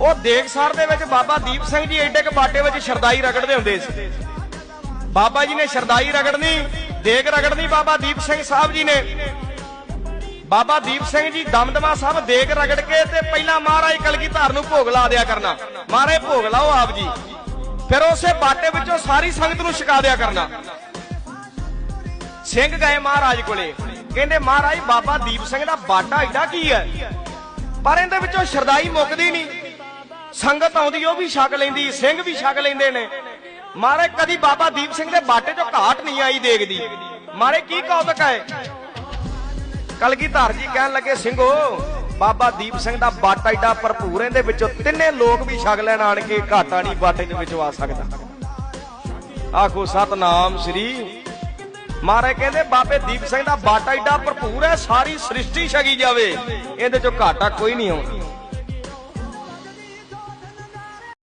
ਉਹ ਦੇਗਸਰ ਦੇ ਵਿੱਚ ਬਾਬਾ ਦੀਪ ਸਿੰਘ ਜੀ ਏਡੇ ਕ ਬਾਟੇ ਵਿੱਚ ਸ਼ਰਦਾਈ ਰਗੜਦੇ ਹੁੰਦੇ ਸੀ। ਬਾਬਾ ਜੀ ਨੇ ਸ਼ਰਦਾਈ ਰਗੜਨੀ, ਦੇਗ ਰਗੜਨੀ ਬਾਬਾ ਦੀਪ ਸਿੰਘ ਸਾਹਿਬ ਜੀ ਨੇ। ਬਾਬਾ ਦੀਪ ਸਿੰਘ ਜੀ ਦਮਦਮਾ ਸਾਹਿਬ ਦੇਗ ਰਗੜ ਕੇ ਤੇ ਪਹਿਲਾਂ ਮਹਾਰਾਜ ਕਲਗੀਧਰ ਨੂੰ ਭੋਗ ਲਾ ਦਿਆ ਕਰਨਾ। ਮਹਾਰਾਜ ਭੋਗ ਲਾਓ ਆਪ ਜੀ। ਫਿਰ ਉਸੇ ਬਾਟੇ ਵਿੱਚੋਂ ਸਾਰੀ ਸੰਗਤ ਨੂੰ ਛਕਾ ਦਿਆ ਕਰਨਾ। ਸਿੰਘ ਗਏ ਮਹਾਰਾਜ ਕੋਲੇ। ਕਹਿੰਦੇ, ਮਹਾਰਾਜ, ਬਾਬਾ ਦੀਪ ਸਿੰਘ ਦਾ ਬਾਟਾ ਏਡਾ ਕੀ ਹੈ? ਪਰ ਇਹਦੇ ਵਿੱਚੋਂ ਸ਼ਰਦਾਈ ਮੁੱਕਦੀ ਨਹੀਂ। ਸੰਗਤ ਆਉਂਦੀ, ਉਹ ਵੀ ਛਕ ਲੈਂਦੀ, ਸਿੰਘ ਵੀ ਛਕ ਲੈਂਦੇ ਨੇ। ਮਹਾਰਾਜ, ਕਦੀ ਬਾਬਾ ਦੀਪ ਸਿੰਘ ਦੇ ਬਾਟੇ 'ਚੋਂ ਘਾਟ ਨਹੀਂ ਆਈ ਦੇਖਦੀ। ਮਹਾਰਾਜ, ਕੀ ਕੌਤਕ ਹੈ? ਕਲਗੀਧਰ ਜੀ ਕਹਿਣ ਲੱਗੇ, ਸਿੰਘੋ, ਬਾਬਾ ਦੀਪ ਸਿੰਘ ਦਾ ਬਾਟਾ ਏਡਾ ਭਰਪੂਰ ਇਹਦੇ ਵਿੱਚੋਂ ਤਿੰਨੇ ਲੋਕ ਵੀ ਛਕ ਲੈਣ ਆਣ ਕੇ ਘਾਟਾ ਨਹੀਂ ਬਾਟੇ ਦੇ ਵਿੱਚੋਂ ਆ ਸਕਦਾ। ਆਖੋ, ਸਤਨਾਮ ਸ੍ਰੀ ਮਹਾਰਾਜ ਕਹਿੰਦੇ, ਬਾਬੇ ਦੀਪ ਸਿੰਘ ਦਾ ਬਾਟਾ ਏਡਾ ਭਰਪੂਰ ਹੈ, ਸਾਰੀ ਸ੍ਰਿਸ਼ਟੀ ਛਗੀ ਜਾਵੇ, ਇਹਦੇ ਚੋਂ ਘਾਟਾ ਕੋਈ ਨਹੀਂ ਆਉਂਦਾ।